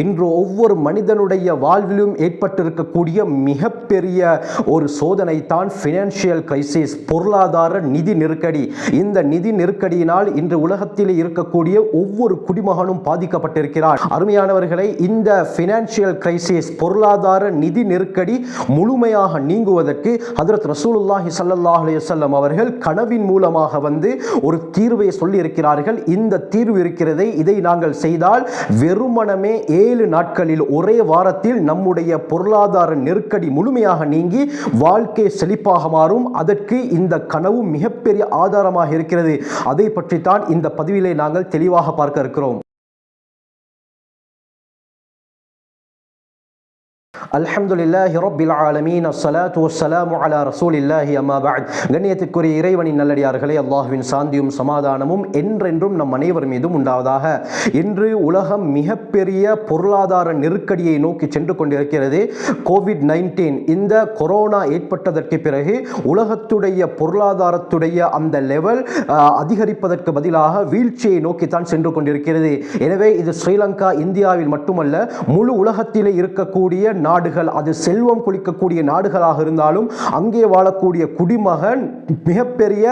இன்று ஒவ்வொரு மனிதனுடைய வாழ்விலும் ஏற்பட்டிருக்கக்கூடிய மிகப்பெரிய ஒரு சோதனை தான் ஃபினான்ஷியல் கிரைசிஸ் பொருளாதார நிதி நெருக்கடி. இந்த நிதி நெருக்கடியினால் இன்று உலகத்தில் இருக்கக்கூடிய ஒவ்வொரு குடிமகனும் பாதிக்கப்பட்டிருக்கிறார் அருமையானவர்களை இந்த ஃபினான்ஷியல் கிரைசிஸ் பொருளாதார நிதி நெருக்கடி முழுமையாக நீங்குவதற்கு ஹதரத் ரசூலுல்லாஹி சல்லாஹ் அலையம் அவர்கள் கனவின் மூலமாக வந்து ஒரு தீர்வை சொல்லி இருக்கிறார்கள் இந்த தீர்வு இருக்கிறதை இதை நாங்கள் செய்தால் வெறுமனமே ஏழு நாட்களில் ஒரே வாரத்தில் நம்முடைய பொருளாதார நெருக்கடி முழுமையாக நீங்கி வாழ்க்கை செழிப்பாக மாறும். அதற்கு இந்த கனவு மிகப்பெரிய ஆதாரமாக இருக்கிறது. அதை பற்றித்தான் இந்த பதிவிலே நாங்கள் தெளிவாக பார்க்க இருக்கிறோம். அல்ஹம்துலில்லாஹி ரப்பில் ஆலமீன். அஸ்ஸலாத்து வஸ்ஸலாமு அலா ரசூலில்லாஹி அம்மா பஅத். கண்ணியத்துக்குரிய இறைவனின் நல்லடியார்களே அல்லாஹ்வின் சாந்தியும் சமாதானமும் என்றென்றும் நம் அனைவர் மீதும் உண்டாவதாக. இன்று உலகம் மிகப்பெரிய பொருளாதார நெருக்கடியை நோக்கி சென்று கொண்டிருக்கிறது. கோவிட் நைன்டீன் இந்த கொரோனா ஏற்பட்டதற்கு பிறகு உலகத்துடைய பொருளாதாரத்துடைய அந்த லெவல் அதிகரிப்பதற்கு பதிலாக வீழ்ச்சியை நோக்கித்தான் சென்று கொண்டிருக்கிறது. எனவே இது ஸ்ரீலங்கா இந்தியாவில் மட்டுமல்ல முழு உலகத்திலே இருக்கக்கூடிய நாடுகள் அது செல்வம் குளிக்கக்கூடிய நாடுகளாக இருந்தாலும் அங்கே வாழக்கூடிய குடிமகன் மிகப்பெரிய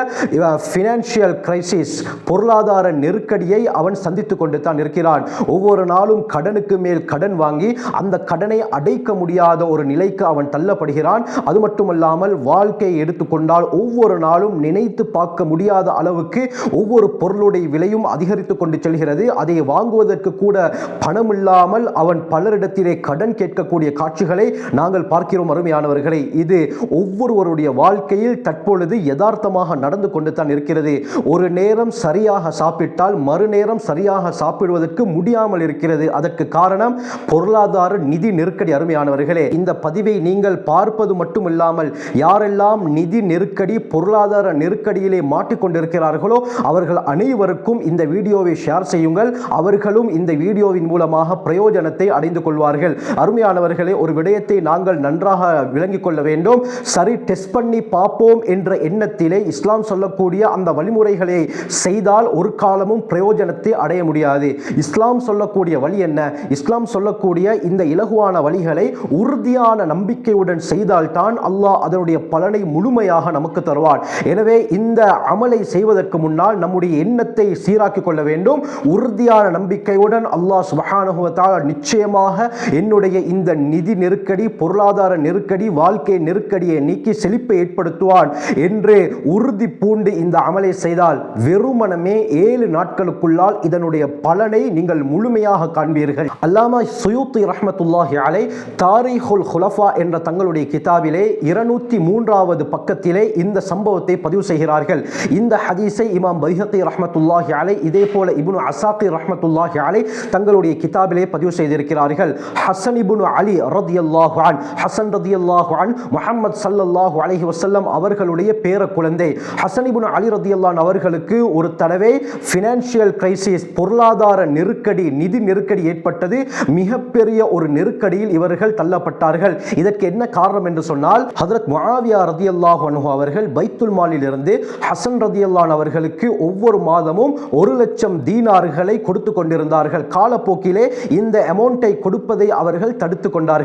ஃபினான்ஷியல் கிரைசிஸ் பொருளாதார நெருக்கடியை அவன் சந்தித்து கொண்டு தான் இருக்கிறான். ஒவ்வொரு நாளும் கடனுக்கு மேல் கடன் வாங்கி அந்த கடனை அடைக்க முடியாத ஒரு நிலைக்கு அவன் தள்ளப்படுகிறான். அது மட்டுமல்லாமல் வாழ்க்கையை எடுத்துக்கொண்டால் ஒவ்வொரு நாளும் நினைத்து பார்க்க முடியாத அளவுக்கு ஒவ்வொரு பொருளுடைய விலையும் அதிகரித்து கொண்டு செல்கிறது. அதை வாங்குவதற்கு கூட பணம் இல்லாமல் அவன் பலரிடத்திலே கடன் கேட்கக்கூடிய காட்சிகளை நாங்கள் பார்க்கிறோம் அருமையானவர்களை. இது ஒவ்வொருவருடைய வாழ்க்கையில் தற்பொழுது யதார்த்தமாக நடந்து கொண்டு தான் இருக்கிறது. ஒரு நேரம் சரியாக சாப்பிட்டால் மறுநேரம் சரியாக சாப்பிடுவதற்கு முடியாமல் இருக்கிறது. அதற்கு காரணம் பொருளாதார நிதி நெருக்கடி அருமையானவர்களே. இந்த பதிவை நீங்கள் பார்ப்பது மட்டுமில்லாமல் யாரெல்லாம் நிதி நெருக்கடி பொருளாதார நெருக்கடியிலே மாட்டிக்கொண்டிருக்கிறார்களோ அவர்கள் அனைவருக்கும் இந்த வீடியோவை ஷேர் செய்யுங்கள். அவர்களும் இந்த வீடியோவின் மூலமாக பிரயோஜனத்தை அடைந்து கொள்வார்கள். அருமையானவர்களே ஒரு விடயத்தை நாங்கள் நன்றாக விளங்கிக் கொள்ள வேண்டும். சரி டெஸ்ட் பண்ணி பார்ப்போம் என்ற எண்ணத்திலே இஸ்லாம் சொல்லக்கூடிய அந்த வழிமுறைகளை செய்தால் ஒரு காலமும் பிரயோஜனத்தை அடைய முடியாது. இஸ்லாம் சொல்லக்கூடிய வழி என்ன? இஸ்லாம் சொல்லக்கூடிய இந்த இலகுவான வழிகளை உறுதியான நம்பிக்கையுடன் செய்தால்தான் அல்லாஹ் அதனுடைய பலனை முழுமையாக நமக்கு தருவான். எனவே இந்த அமலை செய்வதற்கு முன்னால் நம்முடைய எண்ணத்தை சீராக்கிக் கொள்ள வேண்டும். உறுதியான நம்பிக்கையுடன் அல்லாஹ் சுபஹானுவத்தால் நிச்சயமாக என்னுடைய இந்த நிதி நெருக்கடி பொருளாதார நெருக்கடி வாழ்க்கை நெருக்கடியை நீக்கி செழிப்பை ஏற்படுத்துவான் என்று உறுதி பூண்டு இந்த அமலை செய்தால் வெறுமனமே ஏழு நாட்களுக்குள்ளால் இதனுடைய பலனை நீங்கள் முழுமையாக காண்பீர்கள். அல்லாமா சுயூத்தி ரஹமத்துல்லாஹி அலை தாரிஹுல் ஹுலஃபா என்ற தங்களுடைய கிதாபிலே இருநூத்தி மூன்றாவது பக்கத்திலே இந்த சம்பவத்தை பதிவு செய்கிறார்கள். இந்த ஹதீஸை இமாம் பைஹத்தி ரஹமத்துல்லாஹி அலை இதே போல இபுனு அசாக்கி ரஹமத்துல்லாஹி அலை தங்களுடைய கிதாபிலே பதிவு செய்திருக்கிறார்கள். ஹசன் இபுனு அலி ரதியல்லாஹு அன் ஹசன் ரதியல்லாஹு அன் முகமது சல்லல்லாஹு அலஹி வசல்லம் அவர்களுடைய பேர குழந்தை ஹசனிபுன் அலி ரதி அல்லான் அவர்களுக்கு ஒரு தடவை ஃபினான்ஷியல் கிரைசிஸ் பொருளாதார நெருக்கடி நிதி நெருக்கடி ஏற்பட்டது. மிகப்பெரிய ஒரு நெருக்கடியில் இவர்கள் தள்ளப்பட்டார்கள். இதற்கு என்ன காரணம் என்று சொன்னால் ஹதரத் முஆவியா ரதியல்லாஹு அன்ஹு அவர்கள் பைத்துல் மாலில் இருந்து ஹசன் ரதியல்லான் அவர்களுக்கு ஒவ்வொரு மாதமும் ஒரு லட்சம் தீனார்களை கொடுத்து கொண்டிருந்தார்கள். காலப்போக்கிலே இந்த அமௌண்ட்டை கொடுப்பதை அவர்கள் தடுத்து கொண்டார்கள்.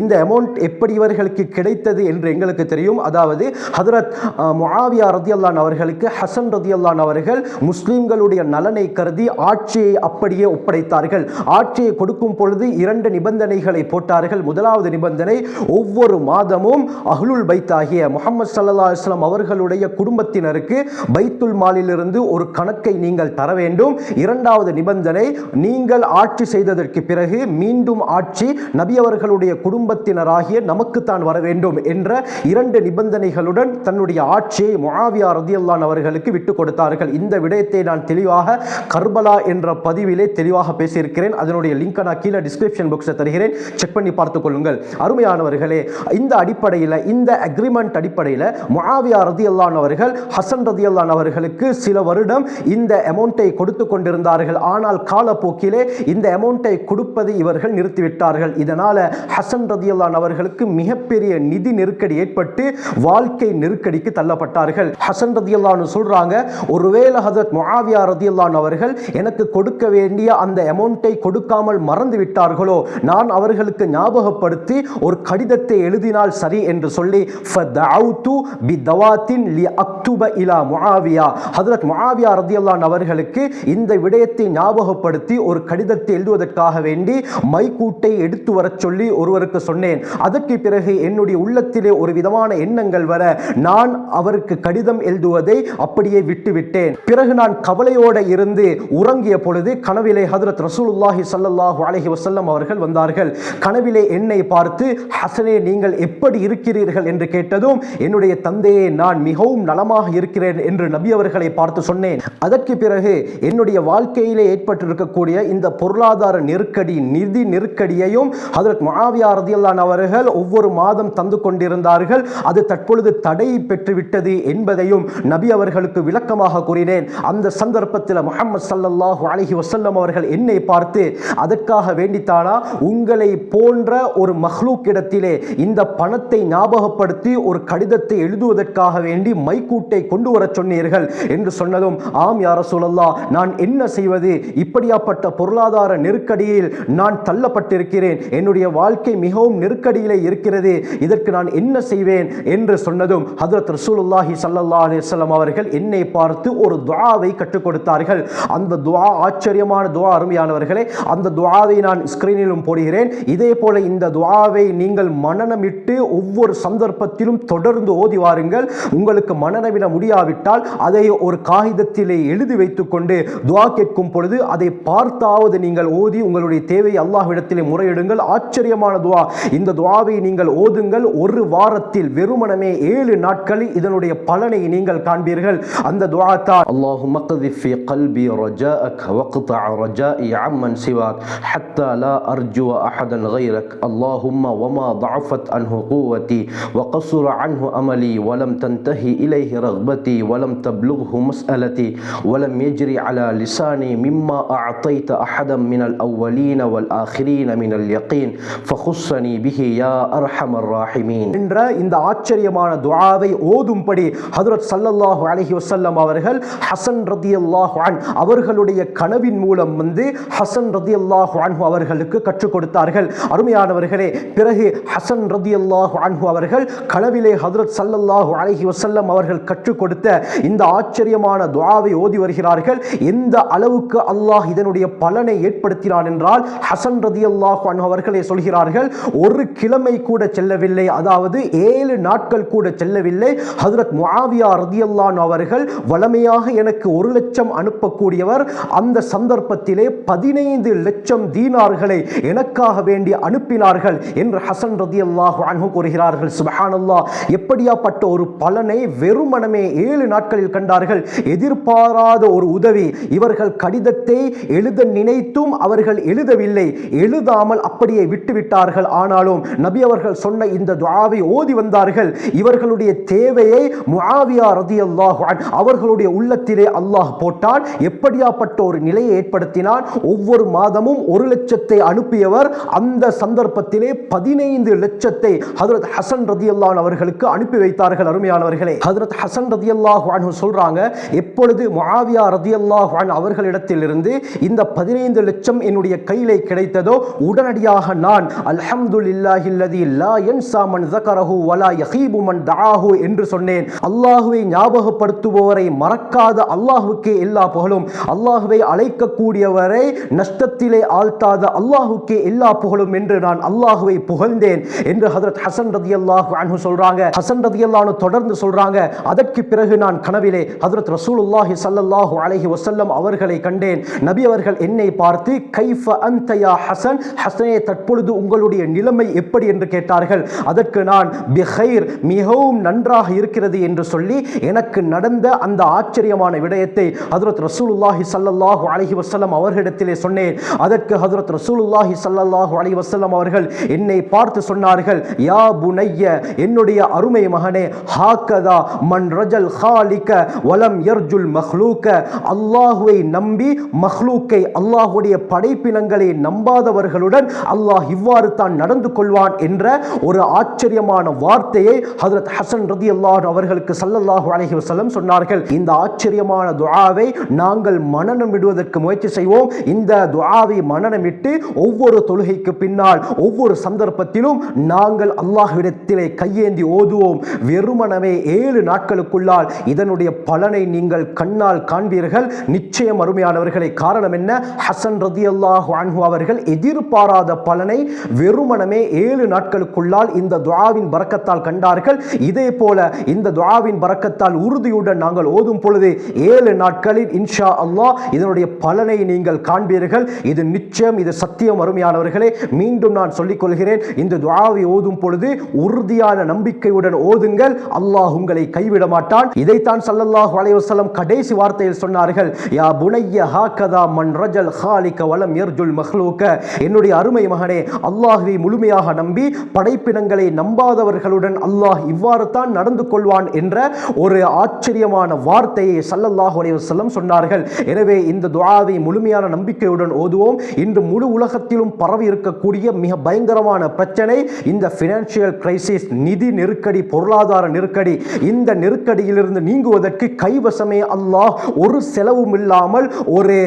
இந்த அமௌண்ட் எப்படி இவர்களுக்கு கிடைத்தது என்று எங்களுக்கு தெரியும். அதாவது ஹதரத் முஆவியா ரதியல்லான் அவர்களுக்கு ஹசன் ரதியல்லான் அவர்கள் முஸ்லீம்களுடைய நலனை கருதி ஆட்சியை அப்படியே ஒப்படைத்தார்கள். ஆட்சியை கொடுக்கும் பொழுது இரண்டு நிபந்தனைகளை போட்டார்கள். முதலாவது நிபந்தனை ஒவ்வொரு மாதமும் அஹ்லுல் பைத் ஆகிய முகமது சல்லா அலுவலாம் அவர்களுடைய குடும்பத்தினருக்கு பைத்துல் மாலிலிருந்து ஒரு கணக்கை நீங்கள் தர வேண்டும். இரண்டாவது நிபந்தனை நீங்கள் ஆட்சி செய்ததற்கு பிறகு மீண்டும் ஆட்சி நபி அவர்களுடைய குடும்பத்தினராகிய நமக்குத்தான் வர வேண்டும் என்ற இரண்டு நிபந்தனைகளுடன் தன்னுடைய ஆட்சியை முஆவியா ரதியல்லான் அவர்களுக்கு விட்டுக் கொடுத்தார்கள். இந்த விடயத்தை நான் தெளிவாக கர்பலா என்ற பதிவிலே தெளிவாக பேசியிருக்கிறேன். அதனுடைய லிங்க் நான் கீழே டிஸ்கிரிப்ஷன் பாக்ஸில் தருகிறேன். செக் பண்ணி பார்த்துக் கொள்ளுங்கள். அருமையானவர்களே இந்த அடிப்படையில் இந்த அக்ரிமெண்ட் அடிப்படையில் முஆவியா ரதியல்லான் அவர்கள் ஹசன் ரதியல்லான் அவர்களுக்கு சில வருடம் இந்த அமௌண்ட்டை கொடுத்து கொண்டிருந்தார்கள். ஆனால் காலப்போக்கிலே இந்த அமௌண்ட்டை கொடுப்பதை இவர்கள் நிறுத்திவிட்டார்கள். இதனால் ஹசன் ரதியல்லான் அவர்களுக்கு மிகப்பெரிய நிதி நெருக்கடி ஏற்பட்டு வாழ்க்கை நெருக்கடிக்கு தள்ளப்பட்டார்கள். ஹசன் ரதியல்லான்னு சொல்றாங்க ஒருவேளை ஹதரத் முஆவியா ரதியல்லான் அவர்கள் எனக்கு கொடுக்க வேண்டிய அந்த அமௌண்ட்டை கொடுக்காமல் மறந்து விட்டார்களோ? நான் அவர்களுக்கு ஞாபகப்படுத்தி ஒரு கடிதத்தை எழுதினால் சரி என்று சொல்லி ஃபதஅவுது பிதவாத்தின் லி அக்துப இலா முஆவியா. ஹதரத் முஆவியா ரதியல்லான் அவர்களுக்கு இந்த விடயத்தை ஞாபகப்படுத்தி ஒரு கடிதத்தை எழுதுவதற்காக வேண்டி மைக்கூட்டை எடுத்து வரச் சொல்லி ஒருவருக்கு சொன்னேன். அதற்கு பிறகு என்னுடைய உள்ளத்திலே ஒரு விதமான எண்ணங்கள் வர நான் அவருக்கு கடிதம் எழுதுவதை அப்படியே விட்டுவிட்டேன். பிறகு நான் கவலையோடு இருந்து உறங்கிய பொழுது கனவிலே ஹதரத் ரசூலுல்லாஹி சல்லாஹூ அலஹி வசல்லம் அவர்கள் வந்தார்கள். கனவிலே என்னை பார்த்து ஹசனே நீங்கள் எப்படி இருக்கிறீர்கள்? என்று கேட்டதும் என்னுடைய தந்தையை நான் மிகவும் நலமாக இருக்கிறேன் என்று நபி அவர்களை பார்த்து சொன்னேன். அதற்கு பிறகு என்னுடைய வாழ்க்கையிலே ஏற்பட்டிருக்கக்கூடிய இந்த பொருளாதார நெருக்கடி நிதி நெருக்கடியையும் ஹதரத் முஆவியா ரதியல்லான் அவர்கள் ஒவ்வொரு மாதம் தந்து கொண்டிருந்தார்கள். அது தற்பொழுது தடை பெற்றுவிட்டது என்பதையும் நபி அவர்களுக்கு விளக்கமாக கூறினேன். அந்த சந்தர்ப்பத்தில் முகமது சல்லல்லாஹு அலஹி வசல்லம் அவர்கள் என்னை பார்த்து அதற்காக வேண்டித்தானா? உங்களை போன்ற ஒரு மஹ்லூக் இடத்திலே இந்த பணத்தை ஞாபகப்படுத்தி ஒரு கடிதத்தை எழுதுவதற்காக வேண்டி மைக்கூட்டை கொண்டு வரச் சொன்னீர்கள் என்று சொன்னதும் ஆம் யார சூழல்லா நான் என்ன செய்வது? இப்படியாப்பட்ட பொருளாதார நெருக்கடியில் நான் தள்ளப்பட்டிருக்கிறேன். என்னுடைய வாழ்க்கை மிகவும் நெருக்கடியிலே இருக்கிறது. இதற்கு நான் என்ன செய்வேன் என்று சொன்னதும் ஹதரத் ரசூலுல்லாஹி சல்லா அலைஹி அவர்கள் என்னை பார்த்து ஒரு துவாவை கற்றுக் கொடுத்தார்கள். அந்த துவா ஆச்சரியமான துவா அருமையானவர்களே அந்த துவாவை நான் ஸ்கிரீனிலும் போடுகிறேன். இதே போல இந்த துவாவை நீங்கள் மனனமிட்டு ஒவ்வொரு சந்தர்ப்பத்திலும் தொடர்ந்து ஓதி வாருங்கள். உங்களுக்கு மனநமிட முடியாவிட்டால் அதை ஒரு காகிதத்திலே எழுதி வைத்துக்கொண்டு துவா கேட்கும் பொழுது அதை பார்த்தாவது நீங்கள் ஓதி உங்களுடைய தேவையை அல்லாஹ்விடத்திலே முறையிடுங்கள். ஆச்சரியமான துஆ இந்த துஆவை நீங்கள் ஓதுங்கள் ஒரு வாரத்தில் வெறுமனமே ஏழு நாட்களில் இதனுடைய பலனை நீங்கள் காண்பீர்கள் அந்த துஆ தான் اللهم اقذف في قلبي رجاءك واقطع رجائي عمن سواك حتى لا أرجو أحدا غيرك اللهم وما ضعفت عنه قوتي وقصر عنه أملي ولم تنتهي إليه رغبتي ولم تبلغه مسألتي ولم يجري على لساني مما أعطيت أحدا من الأولين والآخرين من اليقين ஃபஹுஸ்ஸனி பிஹி யா அர்ஹமர் ராஹிமீன் என்ற இந்த ஆச்சரியமான துஆவை ஓதும்படி ஹதரத் சல்லல்லாஹு அலஹி வசல்லம் அவர்கள் ஹசன் ரதி அல்லாஹான் அவர்களுடைய கனவின் மூலம் வந்து ஹசன் ரதி அல்லாஹான் அவர்களுக்கு கற்றுக் கொடுத்தார்கள். அருமையானவர்களே பிறகு ஹசன் ரதி அல்லாஹான் அவர்கள் கனவிலே ஹதரத் சல்லல்லாஹு அலஹி வசல்லம் அவர்கள் கற்றுக் கொடுத்த இந்த ஆச்சரியமான துவாவை ஓதி வருகிறார்கள். எந்த அளவுக்கு அல்லாஹ் இதனுடைய பலனை ஏற்படுத்தினான் என்றால் ஹசன் ரதி அல்லாஹான் அவர்களே சொல்கிறார். சொல்கிறார்கள் ஒரு கிழமை கூட செல்லவில்லை. அதாவது ஏழு நாட்கள் கூட செல்லவில்லை. ஹசரத் முஆவியா ரதியல்லான் அவர்கள் வளமையாக எனக்கு ஒரு லட்சம் அனுப்பக்கூடியவர். அந்த சந்தர்ப்பத்திலே பதினைந்து லட்சம் தீனார்களை எனக்காக வேண்டி அனுப்பினார்கள் என்று ஹசன் ரதியல்லாஹு அன்ஹு கூறுகிறார்கள். சுபஹானல்லா எப்படியாப்பட்ட ஒரு பலனை வெறுமனமே ஏழு நாட்களில் கண்டார்கள். எதிர்பாராத ஒரு உதவி. இவர்கள் கடிதத்தை எழுத நினைத்தும் அவர்கள் எழுதவில்லை. எழுதாமல் அப்படியே விட்டுவிட்டு விட்டார்கள் ஆனாலும் நபி அவர்கள் சொன்ன இந்த துவாவை ஓதி வந்தார்கள். இவர்களுடைய தேவையை முஆவியா ரதி அல்லாஹான் அவர்களுடைய உள்ளத்திலே அல்லாஹ் போட்டான். எப்படியாப்பட்ட ஒரு நிலையை ஏற்படுத்தினான்? ஒவ்வொரு மாதமும் ஒரு லட்சத்தை அனுப்பியவர். அந்த சந்தர்ப்பத்திலே பதினைந்து லட்சத்தை ஹதரத் ஹசன் ரதி அல்லான் அவர்களுக்கு அனுப்பி வைத்தார்கள் அருமையானவர்களே. ஹதரத் ஹசன் ரதியல்லாஹு அல்லாஹான் சொல்றாங்க எப்பொழுது முஆவியா ரதி அல்லாஹான் அவர்களிடத்திலிருந்து இந்த பதினைந்து லட்சம் என்னுடைய கையிலே கிடைத்ததோ உடனடியாக நான் அல்ஹம்துலில்லாஹில்லதி லா யன்சா மன் ஸகரஹு வலா யஹீபு மன் தஆஹு என்று சொன்னேன். அல்லாஹ்வை ஞாபகப்படுத்துபவரை மறக்காத அல்லாஹ்வுக்கே எல்லா புகழும். அல்லாஹ்வை அழைக்கக்கூடியவரை நஷ்டத்திலே ஆழ்த்தாத அல்லாஹ்வுக்கே எல்லா புகழும் என்று நான் அல்லாஹ்வை புகழ்ந்தேன் என்று ஹஜரத் ஹசன் ரதியல்லாஹு அன்ஹு சொல்றாங்க. ஹசன் ரதியல்லாஹு தொடர்ந்து சொல்றாங்க. அதற்கு பிறகு நான் கனவிலே ஹஜரத் ரசூலுல்லாஹி ஸல்லல்லாஹு அலைஹி வஸல்லம் அவர்களை கண்டேன். நபி அவர்கள் என்னை பார்த்து கைஃப அன்த யா ஹசன்? ஹசனே தற்பொழுது உங்களுடைய நிலைமை எப்படி என்று கேட்டார்கள். அதற்கு நான் பிஹைர் மிகவும் நன்றாக இருக்கிறது என்று சொல்லி எனக்கு நடந்த அந்த ஆச்சரியமான விடயத்தை ஹதரத் ரசூலுல்லாஹி ஸல்லல்லாஹு அலஹி வசலம் அவர்களிடத்திலே சொன்னேன். அதற்கு ஹதரத் ரசூலுல்லாஹி ஸல்லல்லாஹு அலஹி வஸல்லம் அவர்கள் என்னை பார்த்து சொன்னார்கள் யா புனைய என்னுடைய அருமை மகனே ஹாக்கதா மன் ரஜல் ஹாலிக்க வலம் யர்ஜுல் மஹ்லூக்க அல்லாஹுவை நம்பி மஹ்லூக்கை அல்லாஹுடைய படைப்பினங்களை நம்பாதவர்களுடன் அல்லாஹ் இவ்வாறு இவ்வாறு தான் நடந்து கொள்வான் என்ற ஒரு ஆச்சரியமான வார்த்தையை ஹதரத் ஹசன் ரதி அல்லாஹ் அவர்களுக்கு சல்லல்லாஹு அலஹி வசலம் சொன்னார்கள். இந்த ஆச்சரியமான துஆவை நாங்கள் மனநமிடுவதற்கு முயற்சி செய்வோம். இந்த துஆவை மனநமிட்டு ஒவ்வொரு தொழுகைக்கு பின்னால் ஒவ்வொரு சந்தர்ப்பத்திலும் நாங்கள் அல்லாஹ்விடத்திலே கையேந்தி ஓதுவோம். வெறுமனமே ஏழு நாட்களுக்குள்ளால் இதனுடைய பலனை நீங்கள் கண்ணால் காண்பீர்கள். நிச்சயம் அருமையானவர்களை காரணம் என்ன? ஹசன் ரதி அல்லாஹ் அவர்கள் எதிர்பாராத பலனை வெறுமனமே ஏழு நாட்களுக்குள்ளால் இந்த துவாவின் பறக்கத்தால் கண்டார்கள். இதே போல இந்த துவாவின் பறக்கத்தால் உறுதியுடன் நாங்கள் ஓதும் பொழுது ஏழு நாட்களில் இன்ஷா அல்லாஹ் இதனுடைய பலனை நீங்கள் காண்பீர்கள். இது நிச்சயம் இது சத்தியம் அருமையானவர்களே மீண்டும் நான் சொல்லிக் கொள்கிறேன். இந்த துவாவை ஓதும் பொழுது உறுதியான நம்பிக்கையுடன் ஓதுங்கள். அல்லாஹ் உங்களை கைவிட மாட்டான். இதைத்தான் சல்லல்லாஹ் அலைஹி கடைசி வார்த்தையில் சொன்னார்கள். யா புனைய ஹாக்கதா மன் ரஜல் ஹாலிக வலம் எர்ஜுல் மஹ்லூக்க என்னுடைய அருமை மகனே அல்லாஹுவை முழுமையாக நம்பி படைப்பினங்களை நம்பாதவர்களுடன் அல்லாஹ் இவ்வாறு தான் நடந்து கொள்வான் என்ற ஒரு ஆச்சரியமான வார்த்தையை ஸல்லல்லாஹு அலைஹி சொன்னார்கள். எனவே இந்த துவாவை முழுமையான நம்பிக்கையுடன் ஓதுவோம். இன்று முழு உலகத்திலும் பரவி இருக்கக்கூடிய மிக பயங்கரமான பிரச்சனை இந்த ஃபினான்ஷியல் கிரைசிஸ் நிதி நெருக்கடி பொருளாதார நெருக்கடி. இந்த நெருக்கடியிலிருந்து நீங்குவதற்கு கைவசமே அல்லாஹ் ஒரு செலவும் இல்லாமல் ஒரு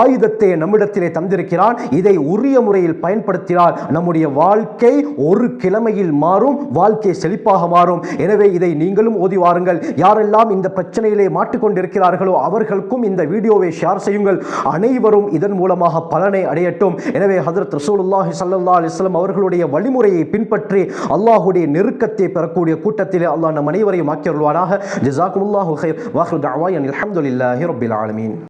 ஆயுதத்தை நம்மிடத்திலே தந்திருக்கிறான். இதை உரிய முறையில் பயன்படுத்தினால் நம்முடைய வாழ்க்கை ஒரு கிழமையில் மாறும் வாழ்க்கை செழிப்பாக மாறும். எனவே இதை நீங்களும் ஓதி வாருங்கள். யாரெல்லாம் இந்த பிரச்சனையிலே மாட்டிக்கொண்டிருக்கிறார்களோ அவர்களுக்கும் இந்த வீடியோவை ஷேர் செய்யுங்கள். அனைவரும் இதன் மூலமாக பலனை அடையட்டும். எனவே ஹதரத் ரசூலுல்லாஹி சல்லா அலிஸ்லாம் அவர்களுடைய வழிமுறையை பின்பற்றி அல்லாஹுடைய நெருக்கத்தை பெறக்கூடிய கூட்டத்திலே அல்லாஹ் நம் அனைவரையும் ஆக்கியருள்வானாக. ஜஸாக்குமுல்லாஹு ஹைர் வாஹ்ரு தஅவாயன் அலமதுல்லாஹி ரபில் ஆலமீன்.